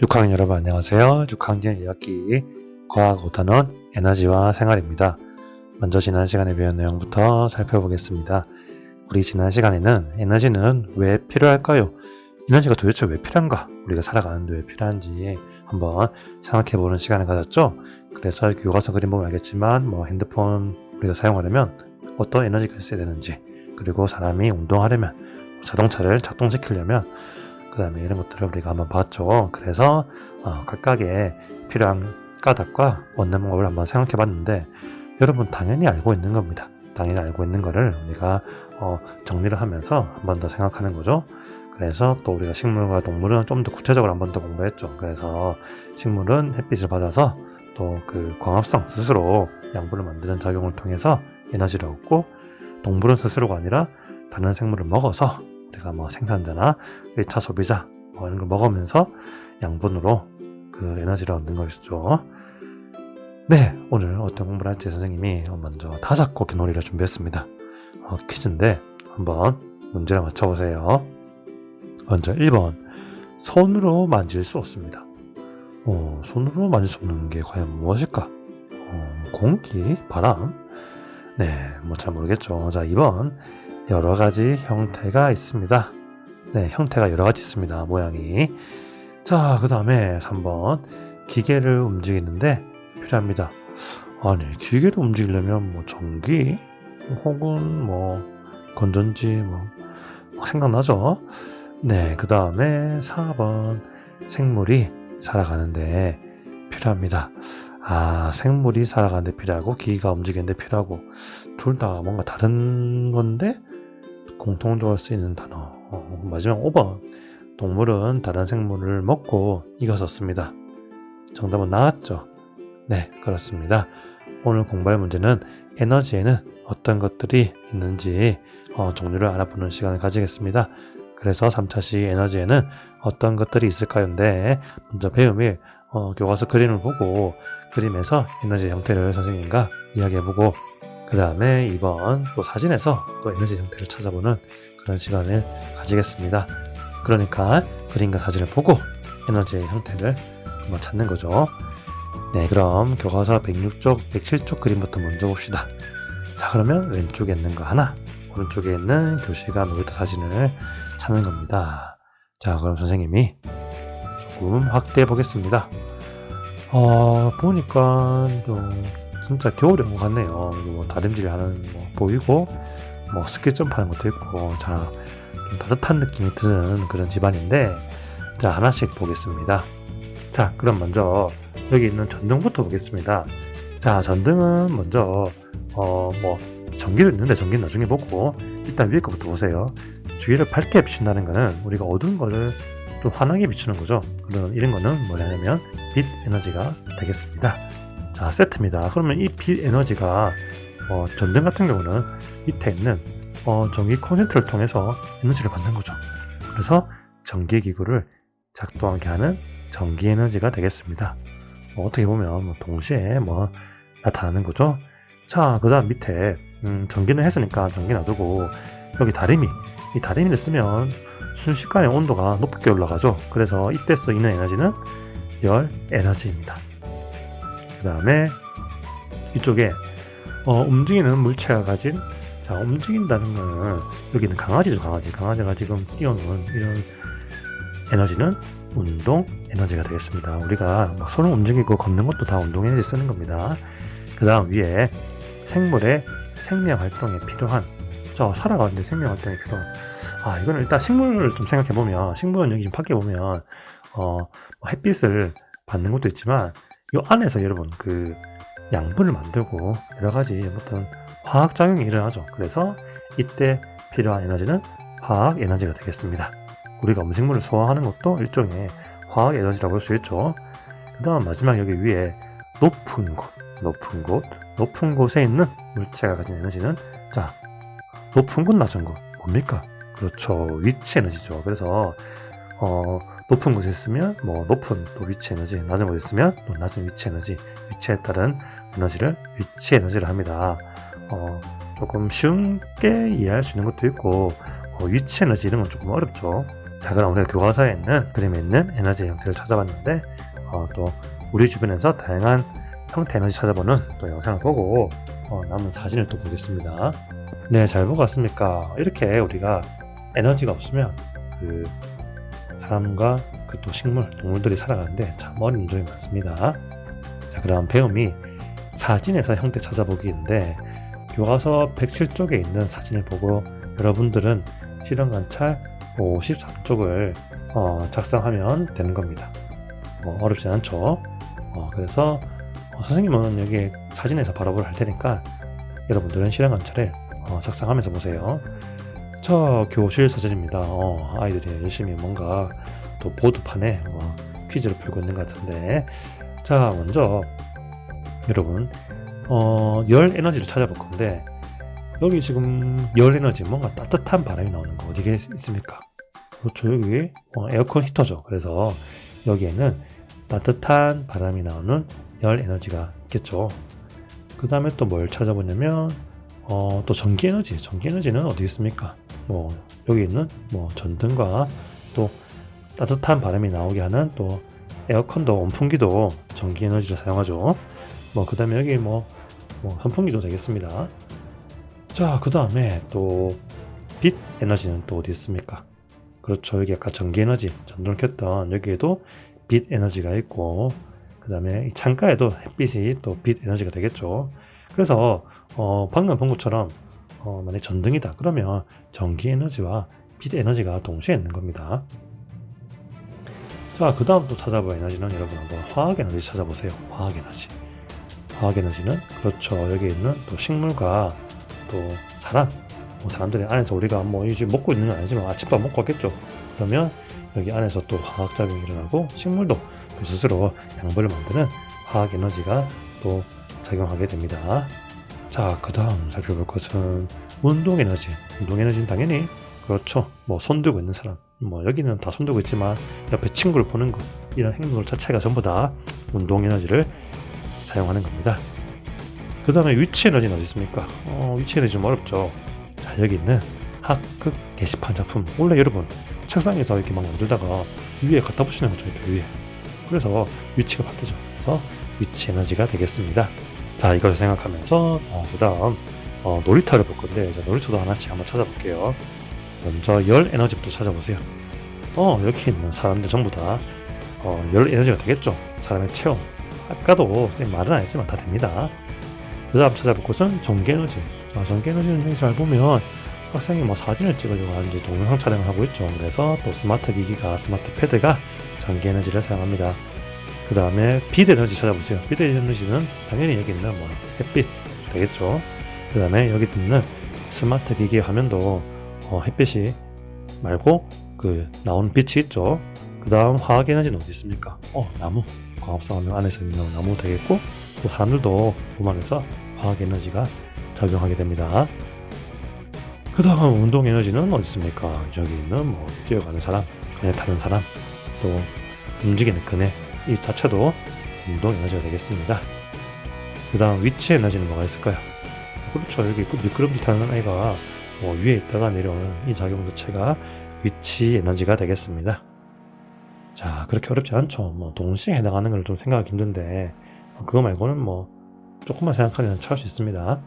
6학년 여러분 안녕하세요. 6학년 2학기 과학 5단원 에너지와 생활입니다. 먼저 지난 시간에 배운 내용부터 살펴보겠습니다. 우리 지난 시간에는 에너지는 왜 필요할까요? 에너지가 도대체 왜 필요한가? 우리가 살아가는데 왜 필요한지 한번 생각해보는 시간을 가졌죠. 그래서 교과서 그림 보면 알겠지만 뭐 핸드폰 우리가 사용하려면 어떤 에너지가 있어야 되는지 그리고 사람이 운동하려면 자동차를 작동시키려면 그 다음에 이런 것들을 우리가 한번 봤죠. 그래서 어, 각각의 필요한 까닭과 원내 방법을 한번 생각해 봤는데 여러분 당연히 알고 있는 겁니다. 당연히 알고 있는 거를 우리가 어, 정리를 하면서 한번 더 생각하는 거죠. 그래서 또 우리가 식물과 동물은 좀 더 구체적으로 한 번 더 공부했죠. 그래서 식물은 햇빛을 받아서 또 그 광합성 스스로 양분을 만드는 작용을 통해서 에너지를 얻고 동물은 스스로가 아니라 다른 생물을 먹어서 우리가 뭐 생산자나 1차 소비자 뭐 이런 걸 먹으면서 양분으로 그 에너지를 얻는 것이죠. 네, 오늘 어떤 공부를 할지 선생님이 먼저 다섯 곡의 놀이를 준비했습니다. 어, 퀴즈인데 한번 문제를 맞춰보세요. 먼저 1번 손으로 만질 수 없습니다. 어, 손으로 만질 수 없는 게 과연 무엇일까? 어, 공기, 바람? 네, 뭐 잘 모르겠죠. 자, 2번 여러 가지 형태가 있습니다. 네, 형태가 여러 가지 있습니다. 모양이. 자, 그 다음에 3번. 기계를 움직이는데 필요합니다. 아니, 기계를 움직이려면 뭐 전기 혹은 뭐 건전지 뭐 생각나죠? 네, 그 다음에 4번. 생물이 살아가는데 필요합니다. 아, 생물이 살아가는데 필요하고 기계가 움직이는데 필요하고 둘 다 뭔가 다른 건데 공통적으로 쓰이는 단어. 어, 마지막 5번. 동물은 다른 생물을 먹고 이겼었습니다. 정답은 나왔죠? 네, 그렇습니다. 오늘 공부할 문제는 에너지에는 어떤 것들이 있는지 어, 종류를 알아보는 시간을 가지겠습니다. 그래서 3차시 에너지에는 어떤 것들이 있을까요인데 먼저 배움일 어, 교과서 그림을 보고 그림에서 에너지 형태를 선생님과 이야기해보고 그 다음에 2번 또 사진에서 또 에너지 형태를 찾아보는 그런 시간을 가지겠습니다. 그러니까 그림과 사진을 보고 에너지의 형태를 한번 찾는 거죠. 네, 그럼 교과서 106쪽, 107쪽 그림부터 먼저 봅시다. 자, 그러면 왼쪽에 있는 거 하나, 오른쪽에 있는 교실과 놀이터 사진을 찾는 겁니다. 자, 그럼 선생님이 조금 확대해 보겠습니다. 어, 보니까 좀 진짜 겨울에 온 것 같네요. 뭐 다림질 하는 뭐 보이고 뭐 스키 점프 하는 것도 있고 자, 좀 따뜻한 느낌이 드는 그런 집안인데 자, 하나씩 보겠습니다. 자, 그럼 먼저 여기 있는 전등부터 보겠습니다. 자, 전등은 먼저 어, 뭐 전기도 있는데 전기는 나중에 보고 일단 위에 거부터 보세요. 주위를 밝게 비춘다는 거는 우리가 어두운 거를 또 환하게 비추는 거죠. 그런 이런 거는 뭐냐면 빛 에너지가 되겠습니다. 자 세트입니다. 그러면 이 빛 에너지가 어, 전등 같은 경우는 밑에 있는 어, 전기 콘센트를 통해서 에너지를 받는 거죠. 그래서 전기 기구를 작동하게 하는 전기 에너지가 되겠습니다. 뭐 어떻게 보면 뭐 동시에 뭐 나타나는 거죠. 자, 그 다음 밑에 음, 전기는 했으니까 전기 놔두고 여기 다리미 이 다리미를 쓰면 순식간에 온도가 높게 올라가죠. 그래서 이때 쓰이는 에너지는 열 에너지입니다. 그 다음에 이쪽에 어, 움직이는 물체가 가진 자 움직인다는 거는 여기는 강아지죠 강아지 강아지가 지금 뛰어노는 이런 에너지는 운동 에너지가 되겠습니다. 우리가 막 손을 움직이고 걷는 것도 다 운동 에너지 쓰는 겁니다. 그 다음 위에 생물의 생명 활동에 필요한 저 살아가는데 생명 활동에 필요한 아 이거는 일단 식물을 좀 생각해 보면 식물은 여기 좀 밖에 보면 어 햇빛을 받는 것도 있지만 이 안에서 여러분 그 양분을 만들고 여러 가지 어떤 화학 작용이 일어나죠. 그래서 이때 필요한 에너지는 화학 에너지가 되겠습니다. 우리가 음식물을 소화하는 것도 일종의 화학 에너지라고 할 수 있죠. 그 다음 마지막 여기 위에 높은 곳, 높은 곳, 높은 곳에 있는 물체가 가진 에너지는 자 높은 곳, 낮은 곳 뭡니까? 그렇죠 위치 에너지죠. 그래서 어, 높은 곳에 있으면 뭐 높은 또 위치 에너지, 낮은 곳에 있으면 또 낮은 위치 에너지, 위치에 따른 에너지를 위치 에너지를 합니다. 어, 조금 쉽게 이해할 수 있는 것도 있고 어, 위치 에너지 이런 건 조금 어렵죠. 자, 그럼 우리가 교과서에 있는 그림에 있는 에너지 형태를 찾아봤는데 어, 또 우리 주변에서 다양한 형태 에너지 찾아보는 또 영상을 보고 어, 남은 사진을 또 보겠습니다. 네, 잘 보고 왔습니까? 이렇게 우리가 에너지가 없으면 그 사람과 그 또 식물, 동물들이 살아가는데 참 어려운 점이 많습니다. 자, 그럼 배움이 사진에서 형태 찾아보기인데 교과서 107쪽에 있는 사진을 보고 여러분들은 실험 관찰 53쪽을 어, 작성하면 되는 겁니다. 뭐 어렵지 않죠. 어, 그래서 어, 선생님은 여기 사진에서 바로 할 테니까 여러분들은 실험 관찰을 어, 작성하면서 보세요. 저 교실 사진입니다. 어, 아이들이 열심히 뭔가 또 보드판에 뭐 퀴즈를 풀고 있는 것 같은데 자 먼저 여러분 어, 열 에너지를 찾아볼 건데 여기 지금 열 에너지 뭔가 따뜻한 바람이 나오는 거 어디에 있습니까? 그렇죠 여기 어, 에어컨 히터죠. 그래서 여기에는 따뜻한 바람이 나오는 열 에너지가 있겠죠. 그 다음에 또 뭘 찾아보냐면 어, 또 전기 에너지, 전기 에너지는 어디 있습니까? 뭐 여기 있는 뭐 전등과 또 따뜻한 바람이 나오게 하는 또 에어컨도 온풍기도 전기 에너지를 사용하죠. 뭐 그다음에 여기 뭐, 뭐 선풍기도 되겠습니다. 자, 그 다음에 또 빛 에너지는 또 어디 있습니까? 그렇죠. 여기 아까 전기 에너지, 전등을 켰던 여기에도 빛 에너지가 있고, 그 다음에 창가에도 햇빛이 또 빛 에너지가 되겠죠. 그래서 어, 방금 본 것처럼 어, 만약 전등이다 그러면 전기 에너지와 빛 에너지가 동시에 있는 겁니다. 자, 그 다음 또 찾아볼 에너지는 여러분 한번 화학 에너지 찾아보세요. 화학 에너지. 화학 에너지는 그렇죠. 여기 있는 또 식물과 또 사람, 뭐 사람들이 안에서 우리가 뭐 이제 먹고 있는 건 아니지만 아침밥 먹고 왔겠죠. 그러면 여기 안에서 또 화학 작용이 일어나고 식물도 또 스스로 양분을 만드는 화학 에너지가 또 작용하게 됩니다. 자, 그 다음 살펴볼 것은 운동 에너지. 운동 에너지는 당연히 그렇죠. 뭐 손들고 있는 사람, 뭐 여기는 다 손들고 있지만 옆에 친구를 보는 것 이런 행동 자체가 전부 다 운동 에너지를 사용하는 겁니다. 그 다음에 위치 에너지는 어디 있습니까? 어, 위치 에너지 좀 어렵죠. 자, 여기 있는 학급 게시판 작품. 원래 여러분 책상에서 이렇게 막 만들다가 위에 갖다 붙이는 거죠. 이렇게 위에. 그래서 위치가 바뀌죠. 그래서 위치 에너지가 되겠습니다. 자, 이걸 생각하면서 자, 그 다음 어, 놀이터를 볼 건데 자, 놀이터도 하나씩 한번 찾아볼게요. 먼저 열 에너지부터 찾아보세요. 어, 여기 있는 사람들 전부 다 어, 열 에너지가 되겠죠. 사람의 체험. 아까도 쌤 말은 안 했지만 다 됩니다. 그 다음 찾아볼 것은 전기 에너지. 자, 전기 에너지는 잘 보면 학생이 뭐 사진을 찍으려고 하는지 동영상 촬영을 하고 있죠. 그래서 또 스마트 기기가 스마트 패드가 전기 에너지를 사용합니다. 그 다음에 빛 에너지 찾아보세요. 빛 에너지는 당연히 여기 있는 뭐 햇빛 되겠죠. 그 다음에 여기 있는 스마트 기기 화면도 어, 햇빛이 말고 그 나오는 빛이 있죠. 그 다음 화학 에너지는 어디 있습니까? 어 나무 광합성 안에서 있는 나무 되겠고 또 사람들도 몸 안에서 화학 에너지가 작용하게 됩니다. 그 다음 운동 에너지는 어디 있습니까? 여기 있는 뭐 뛰어가는 사람, 그네 타는 사람, 또 움직이는 그네 이 자체도 운동 에너지가 되겠습니다. 그 다음 위치 에너지는 뭐가 있을까요? 그렇죠. 여기 그 미끄럼틀 타는 아이가 뭐 위에 있다가 내려오는 이 작용 자체가 위치 에너지가 되겠습니다. 자, 그렇게 어렵지 않죠. 뭐 동시에 해당하는 걸 좀 생각하기 힘든데 그거 말고는 뭐 조금만 생각하면 찾을 수 있습니다.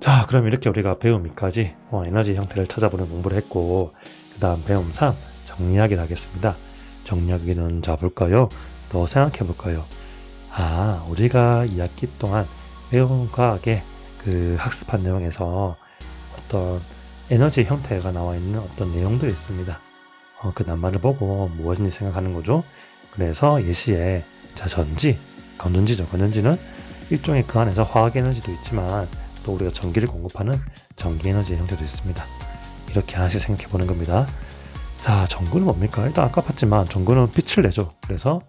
자, 그럼 이렇게 우리가 배우미까지 어, 에너지 형태를 찾아보는 공부를 했고 그 다음 배움 3 정리하기 하겠습니다. 정리하기는 잡을까요? 더 생각해 볼까요? 아, 우리가 2학기 동안 배운 과학의 그 학습한 내용에서 어떤 에너지 형태가 나와 있는 어떤 내용들이 있습니다. 어, 그 낱말을 보고 무엇인지 생각하는 거죠. 그래서 예시에 자 전지, 건전지죠. 건전지는 일종의 그 안에서 화학 에너지도 있지만 또 우리가 전기를 공급하는 전기 에너지 형태도 있습니다. 이렇게 하나씩 생각해 보는 겁니다. 자, 전구는 뭡니까? 일단 아까 봤지만 전구는 빛을 내죠. 그래서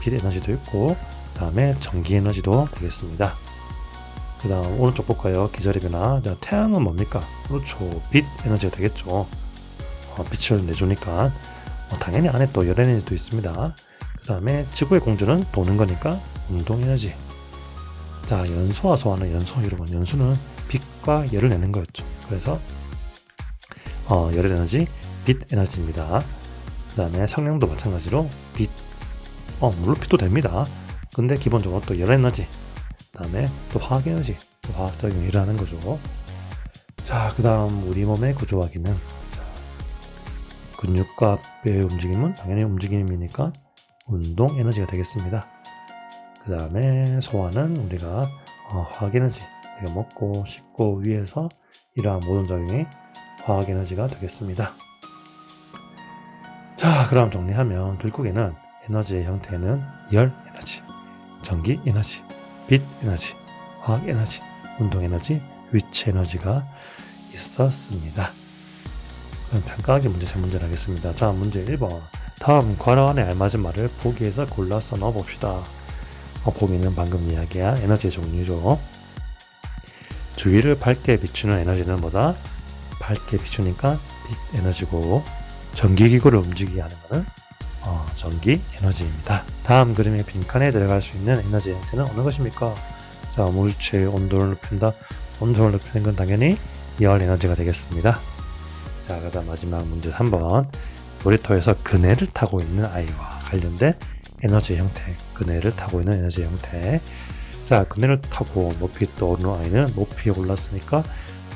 빛 에너지도 있고, 그 다음에 전기 에너지도 되겠습니다. 그 다음 오른쪽 볼까요? 기절의 변화. 자, 태양은 뭡니까? 그렇죠. 빛 에너지가 되겠죠. 어, 빛을 내주니까. 어, 당연히 안에 또 열 에너지도 있습니다. 그 다음에 지구의 공주는 도는 거니까 운동 에너지. 자, 연소와 소화는 연소, 여러분. 연소는 빛과 열을 내는 거였죠. 그래서 어, 열 에너지, 빛 에너지입니다. 그 다음에 성량도 마찬가지로 빛. 어, 물론 빛도 됩니다. 근데 기본적으로 또 열 에너지. 그 다음에 또 화학 에너지. 또 화학적인 일을 하는 거죠. 자, 그 다음 우리 몸의 구조화기는 자, 근육과 뼈의 움직임은 당연히 움직임이니까 운동 에너지가 되겠습니다. 그 다음에 소화는 우리가 어, 화학 에너지, 우리가 먹고 씹고 위해서 이러한 모든 작용이 화학 에너지가 되겠습니다. 자, 그럼 정리하면 결국에는 에너지의 형태는 열 에너지, 전기 에너지, 빛 에너지, 화학 에너지, 운동 에너지, 위치 에너지가 있었습니다. 그럼 평가하기 문제 세 문제를 하겠습니다. 자, 문제 1번. 다음 괄호 안에 알맞은 말을 보기에서 골라서 넣어봅시다. 어, 보기는 방금 이야기한 에너지의 종류죠. 주위를 밝게 비추는 에너지는 뭐다? 밝게 비추니까 빛 에너지고 전기기구를 움직이게 하는 것은 어, 전기 에너지입니다. 다음 그림의 빈칸에 들어갈 수 있는 에너지 형태는 어느 것입니까? 자, 물체의 온도를 높인다. 온도를 높이는 건 당연히 열 에너지가 되겠습니다. 자, 그 다음 마지막 문제 3번. 놀이터에서 그네를 타고 있는 아이와 관련된 에너지 형태. 그네를 타고 있는 에너지 형태. 자, 그네를 타고 높이 떠오르는 아이는 높이에 올랐으니까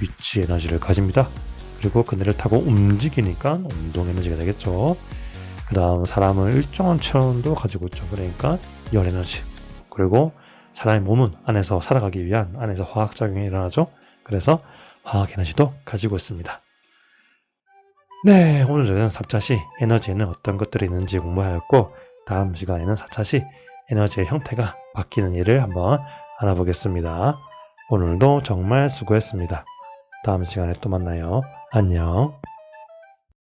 위치 에너지를 가집니다. 그리고 그네를 타고 움직이니까 운동 에너지가 되겠죠. 그 다음 사람은 일정한 체온도 가지고 있죠. 그러니까 열 에너지. 그리고 사람의 몸은 안에서 살아가기 위한 안에서 화학작용이 일어나죠. 그래서 화학 에너지도 가지고 있습니다. 네, 오늘은 3차시 에너지에는 어떤 것들이 있는지 공부하였고 다음 시간에는 4차시 에너지의 형태가 바뀌는 일을 한번 알아보겠습니다. 오늘도 정말 수고했습니다. 다음 시간에 또 만나요. 안녕.